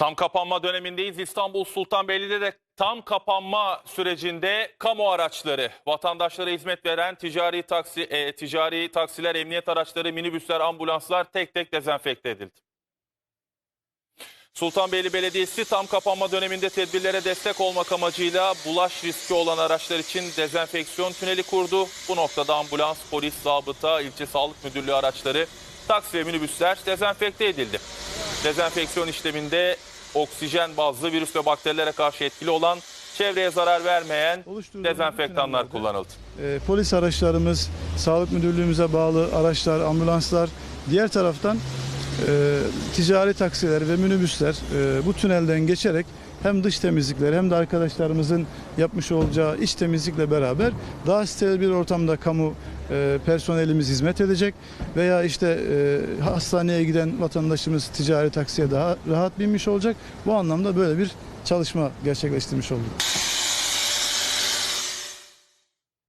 Tam kapanma dönemindeyiz. İstanbul Sultanbeyli'de de tam kapanma sürecinde kamu araçları, vatandaşlara hizmet veren ticari taksi, e, ticari taksiler, emniyet araçları, minibüsler, ambulanslar tek tek dezenfekte edildi. Sultanbeyli Belediyesi tam kapanma döneminde tedbirlere destek olmak amacıyla bulaş riski olan araçlar için dezenfeksiyon tüneli kurdu. Bu noktada ambulans, polis, zabıta, ilçe sağlık müdürlüğü araçları, taksi ve minibüsler dezenfekte edildi. Dezenfeksiyon işleminde oksijen bazlı virüs ve bakterilere karşı etkili olan çevreye zarar vermeyen dezenfektanlar kullanıldı. e, polis araçlarımız, sağlık müdürlüğümüze bağlı araçlar, ambulanslar, diğer taraftan e, ticari taksiler ve minibüsler e, bu tünelden geçerek hem dış temizlikler hem de arkadaşlarımızın yapmış olacağı iç temizlikle beraber daha steril bir ortamda kamu e, personelimiz hizmet edecek veya işte e, hastaneye giden vatandaşımız ticari taksiye daha rahat binmiş olacak. Bu anlamda böyle bir çalışma gerçekleştirmiş olduk.